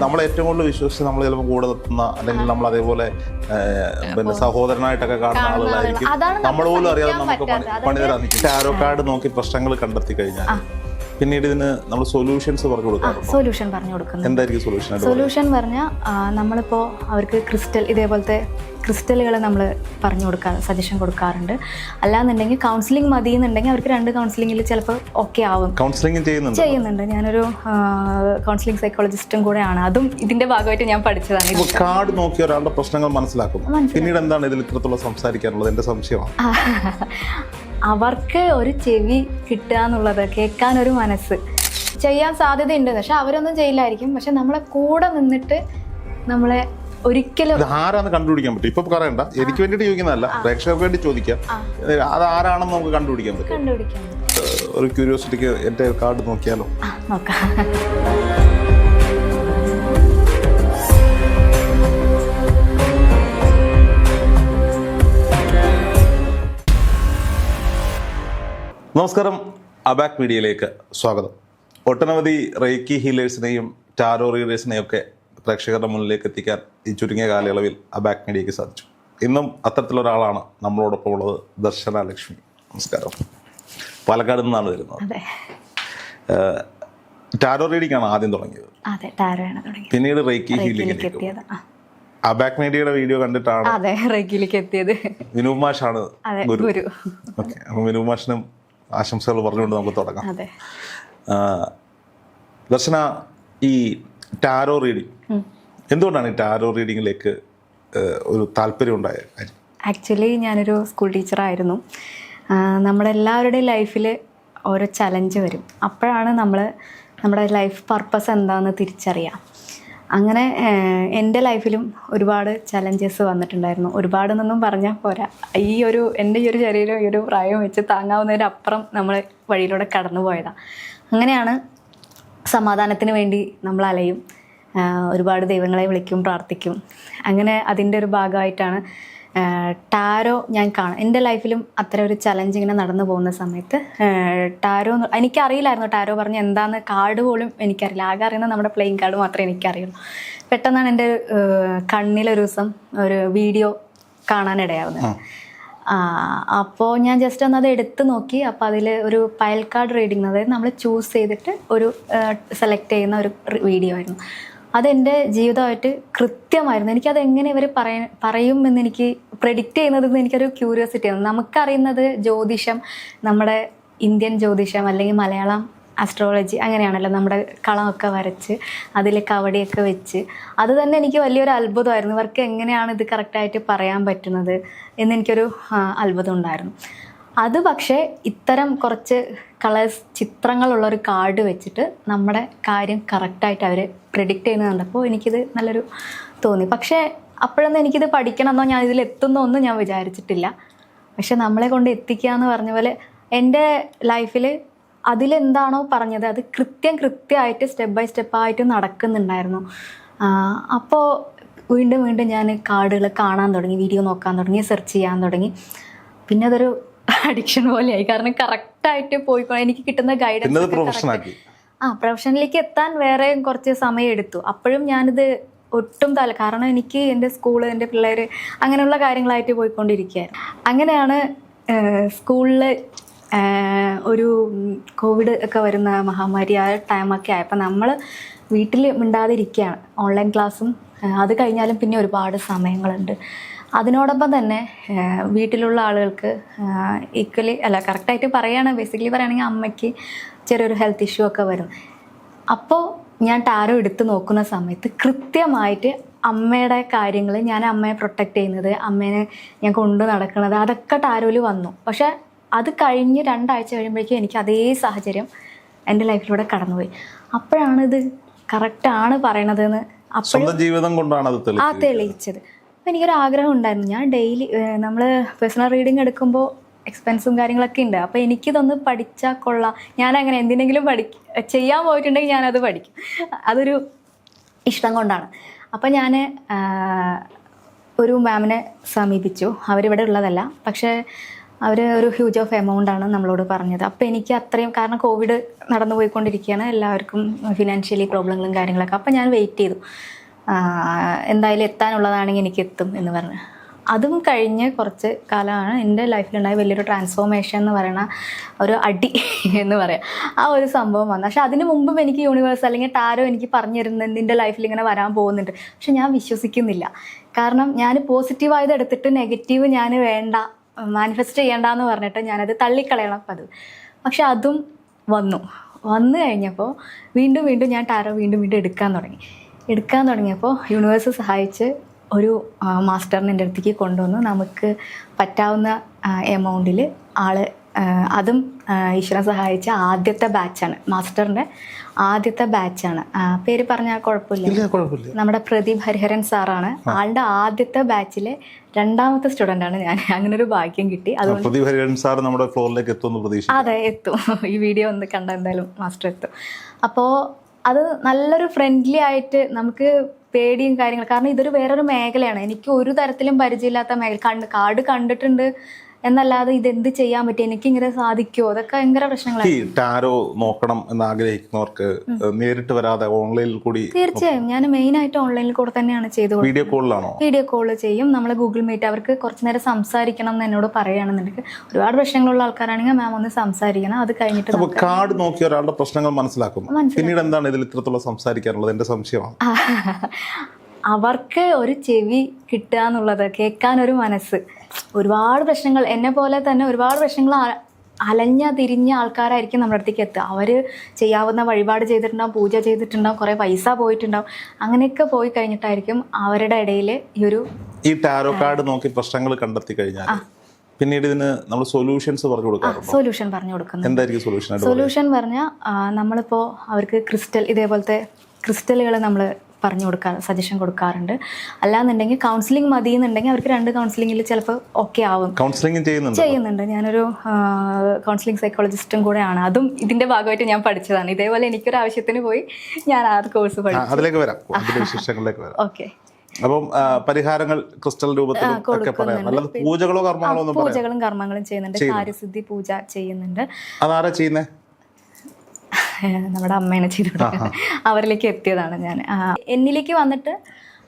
നമ്മൾ ഏറ്റവും കൂടുതൽ വിശ്വസിച്ച് നമ്മൾ ചിലപ്പോൾ കൂടെ നിർത്തുന്ന അല്ലെങ്കിൽ നമ്മൾ അതേപോലെ പിന്നെ സഹോദരനായിട്ടൊക്കെ കാണുന്ന ആളുകളായിരിക്കും. നമ്മൾ പോലും അറിയാതെ നമുക്ക് പണി തരാൻ നിൽക്കും. ടാരോ കാർഡ് നോക്കി പ്രശ്നങ്ങൾ കണ്ടെത്തി കഴിഞ്ഞാൽ പിന്നീട് ഇതിന് നമ്മൾ സൊല്യൂഷൻസ് പറഞ്ഞു കൊടുക്കാറുണ്ട് സൊല്യൂഷൻ പറഞ്ഞു കൊടുക്കുന്നത് എന്തായിരിക്കും സൊല്യൂഷൻ സൊല്യൂഷൻ പറഞ്ഞാൽ നമ്മളിപ്പോൾ അവർക്ക് ക്രിസ്റ്റൽ ഇതേപോലത്തെ ക്രിസ്റ്റലുകൾ നമ്മൾ പറഞ്ഞു കൊടുക്കാൻ സജഷൻ കൊടുക്കാറുണ്ട്. അല്ലാന്നുണ്ടെങ്കിൽ കൗൺസിലിംഗ് മതി എന്നുണ്ടെങ്കിൽ അവർക്ക് രണ്ട് കൗൺസിലിംഗിൽ ചിലപ്പോൾ ഓക്കെ ആവും. കൗൺസിലിംഗ് ചെയ്യുന്നുണ്ട്? ചെയ്യുന്നുണ്ട്. ഞാനൊരു കൗൺസിലിംഗ് സൈക്കോളജിസ്റ്റും കൂടെയാണ്. അതും ഇതിന്റെ ഭാഗമായിട്ട് ഞാൻ പഠിച്ചതാണ്. കാർഡ് നോക്കി ഒരാളുടെ പ്രശ്നങ്ങൾ മനസ്സിലാക്കും പിന്നീട് എന്താണ് ഇതിൽ ഇത്രത്തോളം സംസാരിക്കാനുള്ളത്? എന്റെ സംശയമാണ്. അവർക്ക് ഒരു ചെവി കിട്ടുക എന്നുള്ളത് കേൾക്കാൻ ഒരു മനസ്സ്. ചെയ്യാൻ സാധ്യതയുണ്ട്. പക്ഷെ അവരൊന്നും ചെയ്യില്ലായിരിക്കും. പക്ഷെ നമ്മളെ കൂടെ നിന്നിട്ട് നമ്മളെ ഒരിക്കലും ആരാന്ന് കണ്ടുപിടിക്കാൻ പറ്റും? ഇപ്പൊ പറയണ്ട. എനിക്ക് വേണ്ടിട്ട് ചോദിക്കുന്നതല്ല. പ്രേക്ഷകർക്ക് വേണ്ടി ചോദിക്കാം. അത് ആരാണെന്ന് നമുക്ക് കണ്ടുപിടിക്കാൻ പറ്റും. ഒരു ക്യൂരിയോസിറ്റിക്ക് എന്റെ കാർഡ് നോക്കിയാലോ? നോക്കാം. നമസ്കാരം. അബാക് മീഡിയയിലേക്ക് സ്വാഗതം. ഒട്ടനവധി റേക്കി ഹീലേഴ്സിനെയും ടാരോ റീഡേഴ്സിനെയും ഒക്കെ പ്രേക്ഷകരുടെ മുന്നിലേക്ക് എത്തിക്കാൻ ഈ ചുരുങ്ങിയ കാലയളവിൽ അബാക് മീഡിയയ്ക്ക് സാധിച്ചു. ഇന്നും അത്തരത്തിലൊരാളാണ് നമ്മളോടൊപ്പം ഉള്ളത് ദർശന ലക്ഷ്മി. നമസ്കാരം. പാലക്കാട് നിന്നാണ് വരുന്നത്. ടാരോ റീഡിംഗ് ആണ് ആദ്യം തുടങ്ങിയത്. പിന്നീട് റേക്കി ഹീലിംഗ് അബാക് മീഡിയയുടെ വീഡിയോ കണ്ടിട്ടാണ് അതെ റേക്കിലേക്ക് എത്തിയത്. വിനൂപ് മാഷാണ് ഗുരു. ഓക്കെ അപ്പം വിനൂപ് മാഷിനും ആശംസകൾ പറഞ്ഞുകൊണ്ട് നമുക്ക് തുടങ്ങാം. ദർശന ഈ ടാരോ റീഡിങ്. എന്തുകൊണ്ടാണ് ഈ ടാരോ റീഡിങ്ങിലേക്ക് ഒരു താല്പര്യം ഉണ്ടായ കാര്യം? ആക്ച്വലി ഞാനൊരു സ്കൂൾ ടീച്ചറായിരുന്നു. നമ്മളെല്ലാവരുടെയും നമ്മുടെ എല്ലാവരുടെയും ലൈഫിൽ ഓരോ ചലഞ്ച് വരും. അപ്പോഴാണ് നമ്മൾ നമ്മുടെ ലൈഫ് പർപ്പസ് എന്താണെന്ന് തിരിച്ചറിയാം. അങ്ങനെ എന്റെ ലൈഫിലും ഒരുപാട് ചലഞ്ചസ് വന്നിട്ടുണ്ടായിരുന്നു. ഒരുപാട് എന്നൊന്നും പറഞ്ഞാൽ പോരാ. ഈ ഒരു എന്റെ ഈ ഒരു ശരീരം ഈ ഒരു പ്രായം വെച്ച് താങ്ങാവുന്നതിനപ്പുറം നമ്മൾ വഴിയിലൂടെ കടന്നു പോയതാണ് അങ്ങനെയാണ് സമാധാനത്തിന് വേണ്ടി നമ്മൾ അലയും. ഒരുപാട് ദൈവങ്ങളെ വിളിക്കും പ്രാർത്ഥിക്കും. അങ്ങനെ അതിന്റെ ഒരു ഭാഗമായിട്ടാണ് ടാരോ ഞാൻ കാണാം. എന്റെ ലൈഫിലും അത്ര ഒരു ചലഞ്ച് ഇങ്ങനെ നടന്നു പോകുന്ന സമയത്ത് ടാരോ എനിക്കറിയില്ലായിരുന്നു ടാരോ പറഞ്ഞ് എന്താന്ന്. കാർഡ് പോലും എനിക്കറിയില്ല. ആകെ അറിയുന്ന നമ്മുടെ പ്ലെയിങ് കാർഡ് മാത്രമേ എനിക്കറിയുള്ളൂ. പെട്ടെന്നാണ് എന്റെ കണ്ണിലൊരു ദിവസം ഒരു വീഡിയോ കാണാനിടയാവുന്നത്. അപ്പോൾ ഞാൻ ജസ്റ്റ് ഒന്ന് അത് എടുത്ത് നോക്കി. അപ്പോൾ അതിൽ ഒരു പയൽ കാർഡ് റീഡിങ് അതായത് നമ്മൾ ചൂസ് ചെയ്തിട്ട് ഒരു സെലക്ട് ചെയ്യുന്ന ഒരു വീഡിയോ ആയിരുന്നു. അതെന്റെ ജീവിതമായിട്ട് കൃത്യമായിരുന്നു. എനിക്കത് എങ്ങനെ ഇവർ പറയ പറയും എന്ന് എനിക്ക് പ്രെഡിക്റ്റ് ചെയ്യുന്നത് എനിക്കൊരു ക്യൂരിയോസിറ്റി ആണ് നമുക്കറിയുന്നത് ജ്യോതിഷം നമ്മുടെ ഇന്ത്യൻ ജ്യോതിഷം അല്ലെങ്കിൽ മലയാളം ആസ്ട്രോളജി അങ്ങനെയാണല്ലോ നമ്മുടെ കളമൊക്കെ വരച്ച് അതിൽ കവടിയൊക്കെ വെച്ച്. അത് തന്നെ എനിക്ക് വലിയൊരു അത്ഭുതമായിരുന്നു. ഇവർക്ക് എങ്ങനെയാണ് ഇത് കറക്റ്റായിട്ട് പറയാൻ പറ്റുന്നത് എന്നെനിക്കൊരു അത്ഭുതം ഉണ്ടായിരുന്നു. അത് പക്ഷേ ഇത്തരം കുറച്ച് കളേഴ്സ് ചിത്രങ്ങളുള്ള ഒരു കാർഡ് വെച്ചിട്ട് നമ്മുടെ കാര്യം കറക്റ്റായിട്ട് അവർ പ്രിഡിക്റ്റ് ചെയ്യുന്നത് കണ്ടപ്പോൾ എനിക്കിത് നല്ലൊരു തോന്നി. പക്ഷേ അപ്പോഴൊന്നും എനിക്കിത് പഠിക്കണമെന്നോ ഞാൻ ഇതിൽ എത്തുന്നോ ഞാൻ വിചാരിച്ചിട്ടില്ല. പക്ഷെ നമ്മളെ കൊണ്ട് എത്തിക്കുക എന്ന് പറഞ്ഞ പോലെ എന്റെ ലൈഫിൽ അതിലെന്താണോ പറഞ്ഞത് അത് കൃത്യം കൃത്യമായിട്ട് സ്റ്റെപ്പ് ബൈ സ്റ്റെപ്പായിട്ട് നടക്കുന്നുണ്ടായിരുന്നു. അപ്പോൾ വീണ്ടും വീണ്ടും ഞാൻ കാർഡുകൾ കാണാൻ തുടങ്ങി വീഡിയോ നോക്കാൻ തുടങ്ങി സെർച്ച് ചെയ്യാൻ തുടങ്ങി. പിന്നെ അതൊരു അഡിക്ഷൻ പോലെയായി. കാരണം കറക്റ്റായിട്ട് പോയിക്കോ എനിക്ക് കിട്ടുന്ന ഗൈഡൻസ് ആ പ്രൊഫഷനിലേക്ക് എത്താൻ വേറെ കുറച്ച് സമയം എടുത്തു. അപ്പോഴും ഞാനിത് ഒട്ടും തല കാരണം എനിക്ക് എന്റെ സ്കൂൾ എന്റെ പിള്ളേർ അങ്ങനെയുള്ള കാര്യങ്ങളായിട്ട് പോയിക്കൊണ്ടിരിക്കുകയായിരുന്നു. അങ്ങനെയാണ് സ്കൂളിൽ ഒരു കോവിഡ് ഒക്കെ വരുന്ന മഹാമാരി ആ ടൈമൊക്കെ ആയപ്പോൾ നമ്മൾ വീട്ടിൽ മിണ്ടാതിരിക്കുകയാണ്. ഓൺലൈൻ ക്ലാസ്സും അത് കഴിഞ്ഞാലും പിന്നെ ഒരുപാട് സമയങ്ങളുണ്ട്. അതിനോടൊപ്പം തന്നെ വീട്ടിലുള്ള ആളുകൾക്ക് ഈക്വലി അല്ല കറക്റ്റായിട്ട് പറയുകയാണ് ബേസിക്കലി പറയുകയാണെങ്കിൽ അമ്മയ്ക്ക് ചെറിയൊരു ഹെൽത്ത് ഇഷ്യൂ ഒക്കെ വരും. അപ്പോൾ ഞാൻ ടാരോ എടുത്ത് നോക്കുന്ന സമയത്ത് കൃത്യമായിട്ട് അമ്മയുടെ കാര്യങ്ങൾ ഞാൻ അമ്മയെ പ്രൊട്ടക്റ്റ് ചെയ്യുന്നത് അമ്മേനെ ഞാൻ കൊണ്ടു നടക്കുന്നത് അതൊക്കെ ടാരോയിൽ വന്നു. പക്ഷെ അത് കഴിഞ്ഞ് രണ്ടാഴ്ച കഴിയുമ്പോഴേക്കും എനിക്ക് അതേ സാഹചര്യം എന്റെ ലൈഫിലൂടെ കടന്നുപോയി. അപ്പോഴാണ് ഇത് കറക്റ്റാണ് പറയണതെന്ന് അപ്പോൾ സ്വന്തം ജീവിതം കൊണ്ടാണ് അത് ആ തെളിയിച്ചത്. തെളിയിച്ചത് അപ്പം എനിക്കൊരു ആഗ്രഹം ഉണ്ടായിരുന്നു ഞാൻ ഡെയിലി നമ്മൾ പേഴ്സണൽ റീഡിങ് എടുക്കുമ്പോൾ എക്സ്പെൻസും കാര്യങ്ങളൊക്കെ ഉണ്ട്. അപ്പോൾ എനിക്കിതൊന്ന് പഠിച്ചാൽ കൊള്ളാം. ഞാൻ അങ്ങനെ എന്തിനെങ്കിലും പഠിക്ക ചെയ്യാൻ പോയിട്ടുണ്ടെങ്കിൽ ഞാനത് പഠിക്കും. അതൊരു ഇഷ്ടം കൊണ്ടാണ്. അപ്പോൾ ഞാൻ ഒരു മാമിനെ സമീപിച്ചു. അവരിവിടെ ഉള്ളതല്ല. പക്ഷേ അവർ ഒരു ഹ്യൂജ് ഓഫ് എമൗണ്ട് ആണ് നമ്മളോട് പറഞ്ഞത്. അപ്പോൾ എനിക്ക് അത്രയും കാരണം കോവിഡ് നടന്നു പോയിക്കൊണ്ടിരിക്കുകയാണ് എല്ലാവർക്കും ഫിനാൻഷ്യലി പ്രോബ്ലങ്ങളും കാര്യങ്ങളൊക്കെ. അപ്പോൾ ഞാൻ വെയിറ്റ് ചെയ്തു. എന്തായാലും എത്താനുള്ളതാണെങ്കിൽ എനിക്ക് എത്തും എന്ന് പറഞ്ഞ്. അതും കഴിഞ്ഞ് കുറച്ച് കാലമാണ് എന്റെ ലൈഫിലുണ്ടായ വലിയൊരു ട്രാൻസ്ഫോർമേഷൻ എന്ന് പറയുന്ന ഒരു അടി എന്ന് പറയാം. ആ ഒരു സംഭവം വന്നു. പക്ഷെ അതിന് മുമ്പും എനിക്ക് യൂണിവേഴ്സ് അല്ലെങ്കിൽ ടാരോ എനിക്ക് പറഞ്ഞു തരുന്നത് നിന്റെ ലൈഫിൽ ഇങ്ങനെ വരാൻ പോകുന്നുണ്ട്. പക്ഷെ ഞാൻ വിശ്വസിക്കുന്നില്ല. കാരണം ഞാൻ പോസിറ്റീവായത് എടുത്തിട്ട് നെഗറ്റീവ് ഞാൻ വേണ്ട മാനിഫെസ്റ്റ് ചെയ്യേണ്ടെന്ന് പറഞ്ഞിട്ട് ഞാനത് തള്ളിക്കളയണം അത് പക്ഷെ അതും വന്നു. വന്നു കഴിഞ്ഞപ്പോൾ വീണ്ടും വീണ്ടും ഞാൻ ടാരോ വീണ്ടും വീണ്ടും എടുക്കാൻ തുടങ്ങി. എടുക്കാൻ തുടങ്ങിയപ്പോൾ യൂണിവേഴ്സ് സഹായിച്ച് ഒരു മാസ്റ്ററിന് എന്റെ അടുത്തേക്ക് കൊണ്ടുവന്ന്. നമുക്ക് പറ്റാവുന്ന എമൗണ്ടിൽ ആൾ അതും ഈശ്വരൻ സഹായിച്ച ആദ്യത്തെ ബാച്ചാണ് മാസ്റ്ററിന്റെ ആദ്യത്തെ ബാച്ചാണ് പേര് പറഞ്ഞാൽ കുഴപ്പമില്ല. നമ്മുടെ പ്രദീപ് ഹരിഹരൻ സാറാണ് ആളുടെ ആദ്യത്തെ ബാച്ചിലെ രണ്ടാമത്തെ സ്റ്റുഡന്റ് ആണ് ഞാൻ. അങ്ങനെ ഒരു ഭാഗ്യം കിട്ടി. അതുകൊണ്ട് പ്രദീപ് ഹരിഹരൻ സാർ നമ്മുടെ ഫ്ലോറിലേക്ക് എത്തുമെന്ന് അതെ എത്തും. ഈ വീഡിയോ ഒന്ന് കണ്ട എന്തായാലും മാസ്റ്റർ എത്തും. അപ്പോൾ അത് നല്ലൊരു ഫ്രണ്ട്ലി ആയിട്ട് നമുക്ക് പേടിയും കാര്യങ്ങൾ കാരണം ഇതൊരു വേറൊരു മേഖലയാണ്. എനിക്ക് ഒരു തരത്തിലും പരിചയമില്ലാത്ത മേഖല. കണ്ട് കാർഡ് കണ്ടിട്ടുണ്ട്. എന്നല്ലാതെ ഇതെന്ത് ചെയ്യാൻ പറ്റും? എനിക്ക് ഇങ്ങനെ സാധിക്കുമോ അതൊക്കെ ഭയങ്കര പ്രശ്നങ്ങളാണ് ഈ ടാരോ നോക്കണം എന്ന് ആഗ്രഹിക്കുന്നവർക്ക് നേരിട്ട് വരാതെ ഓൺലൈനിൽ കൂടി തീർച്ചയായും. ഞാൻ മെയിൻ ആയിട്ട് ഓൺലൈനിൽ കൂടെ തന്നെയാണ് ചെയ്തു വീഡിയോ കോളിലാണോ? വീഡിയോ കോൾ ചെയ്യും. നമ്മൾ ഗൂഗിൾ മീറ്റ് അവർക്ക് കുറച്ച് നേരം സംസാരിക്കണം എന്ന് എന്നോട് പറയുകയാണെന്നുണ്ടെങ്കിൽ ഒരുപാട് പ്രശ്നങ്ങളുള്ള ആൾക്കാരാണെങ്കിൽ മാം ഒന്ന് സംസാരിക്കണം. അത് കഴിഞ്ഞിട്ട് കാർഡ് നോക്കി ഒരാളുടെ പ്രശ്നങ്ങൾ മനസ്സിലാക്കും. മനസ്സിലാക്കും. പിന്നീട് എന്താണ് ഇതിൽ ഇത്രത്തോളം സംസാരിക്കാനുള്ളത്? എന്റെ സംശയമാണ്. അവർക്ക് ഒരു ചെവി കിട്ടുക എന്നുള്ളത് കേൾക്കാൻ ഒരു മനസ്സ്. ഒരുപാട് പ്രശ്നങ്ങൾ എന്നെ പോലെ തന്നെ ഒരുപാട് പ്രശ്നങ്ങൾ അലഞ്ഞ തിരിഞ്ഞ ആൾക്കാരായിരിക്കും നമ്മുടെ അടുത്തേക്ക് എത്തുക. അവർ ചെയ്യാവുന്ന വഴിപാട് ചെയ്തിട്ടുണ്ടാവും പൂജ ചെയ്തിട്ടുണ്ടാവും കുറേ പൈസ പോയിട്ടുണ്ടാവും. അങ്ങനെയൊക്കെ പോയി കഴിഞ്ഞിട്ടായിരിക്കും അവരുടെ ഇടയിൽ ഈ ഒരു ഈ ടാരോ കാർഡ് നോക്കി പ്രശ്നങ്ങൾ കണ്ടെത്തി കഴിഞ്ഞാൽ പിന്നീട് ഇതിന് നമ്മൾ സൊല്യൂഷൻസ് പറഞ്ഞു കൊടുക്കാറുണ്ടോ? സൊല്യൂഷൻ പറഞ്ഞു കൊടുക്കുന്നത് എന്തായിരിക്കും സൊല്യൂഷൻ സൊല്യൂഷൻ പറഞ്ഞാൽ നമ്മളിപ്പോൾ അവർക്ക് ക്രിസ്റ്റൽ ഇതേപോലത്തെ ക്രിസ്റ്റലുകൾ നമ്മൾ പറഞ്ഞു കൊടുക്കാൻ സജഷൻ കൊടുക്കാറുണ്ട്. അല്ലാന്നുണ്ടെങ്കിൽ കൗൺസിലിംഗ് മതി എന്നുണ്ടെങ്കിൽ അവർക്ക് രണ്ട് കൗൺസിലിംഗിൽ ചിലപ്പോൾ ഓക്കെ ആവും. കൗൺസിലിംഗ് ചെയ്യുന്നുണ്ട്? ഞാനൊരു കൗൺസിലിംഗ് സൈക്കോളജിസ്റ്റും കൂടെയാണ്. അതും ഇതിന്റെ ഭാഗമായിട്ട് ഞാൻ പഠിച്ചതാണ്. ഇതേപോലെ എനിക്കൊരു ആവശ്യത്തിന് പോയി ഞാൻ ആ കോഴ്സ് പഠിച്ചു. അതിലേക്ക് വരാം. വിശേഷങ്ങളിലേക്ക് വരാം. ഓക്കെ അപ്പം പരിഹാരങ്ങൾ ക്രിസ്റ്റൽ രൂപത്തിലും ഒക്കെ പറയാം. അല്ലാതെ പൂജകളോ കർമ്മങ്ങളോ പൂജകളും കർമ്മങ്ങളും ചെയ്യുന്നുണ്ട്. കാര്യസിദ്ധി പൂജ ചെയ്യുന്നുണ്ട്. അതാരാ ചെയ്യുന്നേ? നമ്മുടെ അമ്മേനെ ചെയ്തു കൊടുക്കുന്നത്. അവരിലേക്ക് എത്തിയതാണ് ഞാൻ. എന്നിലേക്ക് വന്നിട്ട്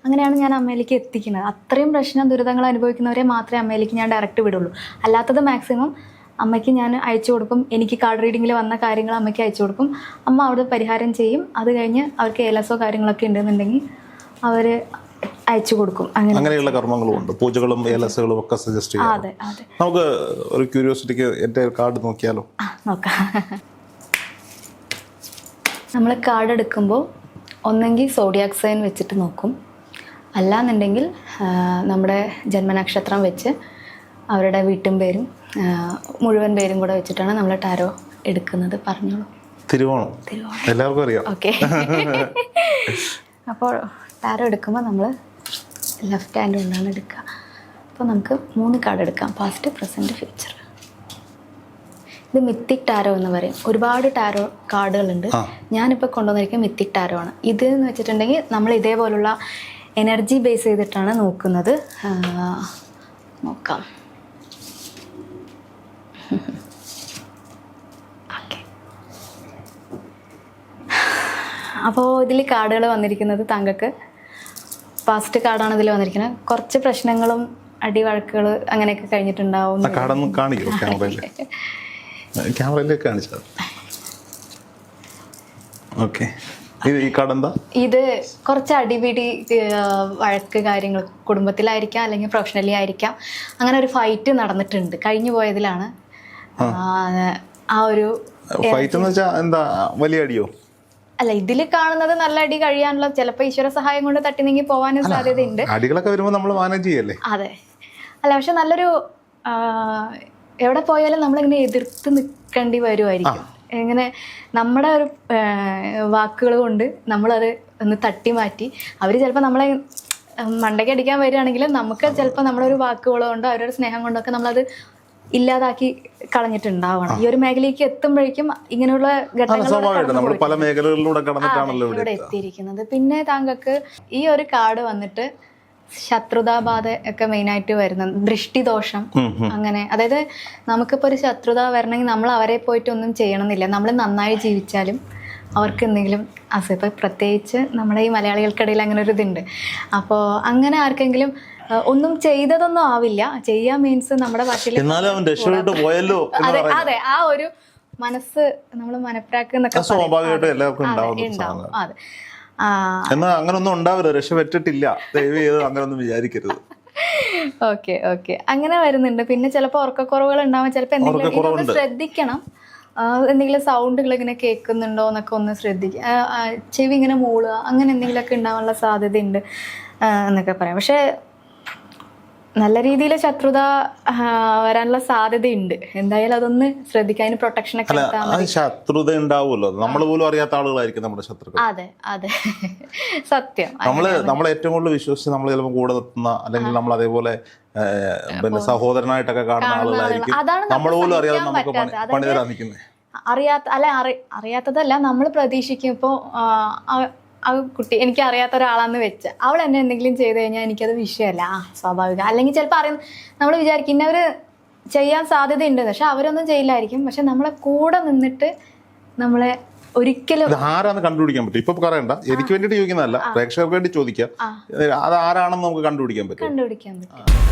അങ്ങനെയാണ് ഞാൻ അമ്മയിലേക്ക് എത്തിക്കുന്നത്. അത്രയും പ്രശ്നം ദുരിതങ്ങൾ അനുഭവിക്കുന്നവരെ മാത്രമേ അമ്മയിലേക്ക് ഞാൻ ഡയറക്റ്റ് വിടുള്ളൂ. അല്ലാത്തത് മാക്സിമം അമ്മയ്ക്ക് ഞാൻ അയച്ചു കൊടുക്കും. എനിക്ക് കാർഡ് റീഡിങ്ങിൽ വന്ന കാര്യങ്ങൾ അമ്മയ്ക്ക് അയച്ചു കൊടുക്കും. അമ്മ അവിടെ പരിഹാരം ചെയ്യും. അത് കഴിഞ്ഞ് അവർക്ക് ഏലസോ കാര്യങ്ങളൊക്കെ ഉണ്ടെന്നുണ്ടെങ്കിൽ അവർ അയച്ചു കൊടുക്കും. അങ്ങനെ. അങ്ങനെയുള്ള കർമ്മങ്ങളും ഉണ്ട്. പൂജകളും ഏലസുകളും ഒക്കെ സജസ്റ്റ് ചെയ്യാം. നമുക്ക് ഒരു ക്യൂരിയോസിറ്റിക്ക് എന്റെ കാർഡ് നോക്കിയാലോ? നോക്കാം. നമ്മൾ കാർഡ് എടുക്കുമ്പോൾ ഒന്നെങ്കിൽ സോഡിയാക് സൈൻ വെച്ചിട്ട് നോക്കും. അല്ലാന്നുണ്ടെങ്കിൽ നമ്മുടെ ജന്മനക്ഷത്രം വെച്ച് അവരുടെ വീട്ടും പേരും മുഴുവൻ പേരും കൂടെ വെച്ചിട്ടാണ് നമ്മൾ ടാരോ എടുക്കുന്നത് പറഞ്ഞോളൂ. തിരുവോണം. തിരുവോണം. എല്ലാവർക്കും അറിയാം. ഓക്കെ. അപ്പോൾ ടാരോ എടുക്കുമ്പോൾ നമ്മൾ ലെഫ്റ്റ് ഹാൻഡ് കൊണ്ടാണ് എടുക്കുക. അപ്പോൾ നമുക്ക് മൂന്ന് കാർഡ് എടുക്കാം. പാസ്റ്റ് പ്രസന്റ് ഫ്യൂച്ചർ ഇത് മിത്തിക് ടാരോ എന്ന് പറയും. ഒരുപാട് ടാരോ കാർഡുകളുണ്ട്. ഞാനിപ്പോൾ കൊണ്ടുവന്നിരിക്കുന്നത് മിത്തിക് ടാരോ ആണ്. ഇത് എന്ന് വെച്ചിട്ടുണ്ടെങ്കിൽ നമ്മൾ ഇതേപോലുള്ള എനർജി ബേസ് ചെയ്തിട്ടാണ് നോക്കുന്നത്. നോക്കാം. അപ്പോൾ ഇതിൽ കാർഡുകൾ വന്നിരിക്കുന്നത് താങ്കൾക്ക്. പാസ്റ്റ് കാർഡാണ് ഇതിൽ വന്നിരിക്കുന്നത്. കുറച്ച് പ്രശ്നങ്ങളും അടിവഴക്കുകൾ അങ്ങനെയൊക്കെ കഴിഞ്ഞിട്ടുണ്ടാവും. കാണിക്കോ. ക്യാമറയിലേക്ക് കാണിച്ചത് ഓക്കെ. ഇത് ഈ കാർഡ് എന്താ? ഇത് കുറച്ച് അടിപിടി വഴക്ക് കാര്യങ്ങൾ കുടുംബത്തിലായിരിക്കാം അല്ലെങ്കിൽ പ്രൊഫഷണലി ആയിരിക്കാം. അങ്ങനെ ഒരു ഫൈറ്റ് നടന്നിട്ടുണ്ട്. കഴിഞ്ഞു പോയതിലാണ്. ആ, ഒരു ഫൈറ്റ് എന്ന് വെച്ചാൽ എന്താ വലിയ അടിയോ? അല്ല ഇതിൽ കാണുന്നത് നല്ല അടി കഴിയാനുള്ള ചിലപ്പോൾ ഈശ്വര സഹായം കൊണ്ട് തട്ടി നീങ്ങി പോകാനും സാധ്യതയുണ്ട്. അടികളൊക്കെ വരുമ്പോൾ നമ്മൾ മാനേജ് ചെയ്യല്ലേ? അതെ. അല്ല പക്ഷെ നല്ലൊരു എവിടെ പോയാലും നമ്മളിങ്ങനെ എതിർത്ത് നിൽക്കേണ്ടി വരുമായിരിക്കും ഇങ്ങനെ നമ്മുടെ ഒരു വാക്കുകൾ കൊണ്ട് നമ്മളത് ഒന്ന് തട്ടി മാറ്റി അവർ ചിലപ്പോൾ നമ്മളെ മണ്ടയ്ക്ക് അടിക്കാൻ വരികയാണെങ്കിൽ നമുക്ക് ചിലപ്പോൾ നമ്മളൊരു ഒരു വാക്കുകൾ കൊണ്ടോ അവരുടെ സ്നേഹം കൊണ്ടോ ഒക്കെ നമ്മളത് ഇല്ലാതാക്കി കളഞ്ഞിട്ടുണ്ടാവണം. ഈ ഒരു മേഖലയ്ക്ക് എത്തുമ്പോഴേക്കും ഇങ്ങനെയുള്ള ഘട്ടങ്ങൾ പല മേഖലകളിലൂടെ എത്തിയിരിക്കുന്നത്. പിന്നെ താങ്കൾക്ക് ഈ ഒരു കാർഡ് വന്നിട്ട് ശത്രുതാബാധ ഒക്കെ മെയിനായിട്ട് വരുന്നത് ദൃഷ്ടിദോഷം അങ്ങനെ. അതായത് നമുക്കിപ്പോൾ ഒരു ശത്രുത വരണമെങ്കിൽ നമ്മൾ അവരെ പോയിട്ട് ഒന്നും ചെയ്യണമെന്നില്ല. നമ്മൾ നന്നായി ജീവിച്ചാലും അവർക്ക് എന്തെങ്കിലും അസുഖം ഇപ്പം പ്രത്യേകിച്ച് നമ്മുടെ ഈ മലയാളികൾക്കിടയിൽ അങ്ങനെ ഒരു ഇതുണ്ട്. അപ്പോൾ അങ്ങനെ ആർക്കെങ്കിലും ഒന്നും ചെയ്തതൊന്നും ആവില്ല. ചെയ്യാൻ മീൻസ് നമ്മുടെ ഭാഷയിൽ പോയല്ലോ അതെ അതെ. ആ ഒരു മനസ്സ് നമ്മൾ മനപ്രാക്കുന്നൊക്കെ സ്വാഭാവികമായിട്ടും എല്ലാവർക്കും ഉണ്ടാവും. അതെ. ആ. എന്നാൽ അങ്ങനൊന്നും ഉണ്ടാവരുത് രക്ഷപ്പെട്ടിട്ടില്ല ദയവ് ചെയ്ത് അങ്ങനൊന്നും വിചാരിക്കരുത്. Okay okay. അങ്ങനെ വരുന്നുണ്ട്. പിന്നെ ചിലപ്പോൾ ഉറക്കക്കുറവുകൾ ഉണ്ടാവും. ചിലപ്പോൾ എന്തെങ്കിലും ശ്രദ്ധിക്കണം. എന്തെങ്കിലും സൗണ്ടുകൾ ഇങ്ങനെ കേൾക്കുന്നുണ്ടോ എന്നൊക്കെ ഒന്ന് ശ്രദ്ധിക്കുക ചെവി ഇങ്ങനെ മൂളുക അങ്ങനെ എന്തെങ്കിലുമൊക്കെ ഉണ്ടാവാനുള്ള സാധ്യതയുണ്ട് എന്നൊക്കെ പറയാം. പക്ഷേ നല്ല രീതിയിൽ ശത്രുത വരാനുള്ള സാധ്യതയുണ്ട്. എന്തായാലും അതൊന്ന് ശ്രദ്ധിക്കാൻ പ്രൊട്ടക്ഷൻ ഒക്കെ ശത്രുത ഉണ്ടാവുമല്ലോ നമ്മൾ പോലും അറിയാത്ത ആളുകളായിരിക്കും നമ്മുടെ ശത്രുക്കൾ. അതെ അതെ. സത്യം. നമ്മൾ നമ്മൾ ഏറ്റവും കൂടുതൽ വിശ്വസിച്ച് നമ്മൾ ചിലപ്പോൾ കൂടെ നിർത്തുന്ന അല്ലെങ്കിൽ നമ്മൾ അതേപോലെ പിന്നെ സഹോദരനായിട്ടൊക്കെ കാണുന്ന ആളുകളായിരിക്കും. നമ്മൾ പോലും അറിയാതെ നമുക്ക് പണി പറ്റാത്തത്. പണി തരാൻ നിൽക്കുന്നത് അറിയാത്ത അല്ല അറി അറിയാത്തതല്ല നമ്മൾ പ്രതീക്ഷിക്കും. ഇപ്പോൾ ആ കുട്ടി എനിക്ക് അറിയാത്ത ഒരാളാന്ന് വെച്ച്. അവൾ എന്നെ എന്തെങ്കിലും ചെയ്തു കഴിഞ്ഞാൽ എനിക്കത് വിഷയമല്ല ആ സ്വാഭാവികം. അല്ലെങ്കിൽ ചിലപ്പോൾ അറിയുന്ന നമ്മൾ വിചാരിക്കും ഇന്നവർ ചെയ്യാൻ സാധ്യതയുണ്ട്. പക്ഷെ അവരൊന്നും ചെയ്യില്ലായിരിക്കും. പക്ഷെ നമ്മളെ കൂടെ നിന്നിട്ട് നമ്മളെ ഒരിക്കലും ആരാന്ന് കണ്ടുപിടിക്കാൻ പറ്റും? ഇപ്പൊ പറയണ്ട. എനിക്ക് വേണ്ടിട്ട് ചോദിക്കുന്നതല്ല. പ്രേക്ഷകർക്ക് വേണ്ടി ചോദിക്കാം. അത് ആരാണെന്ന് നമുക്ക് കണ്ടുപിടിക്കാൻ പറ്റും. കണ്ടുപിടിക്കാൻ പറ്റും.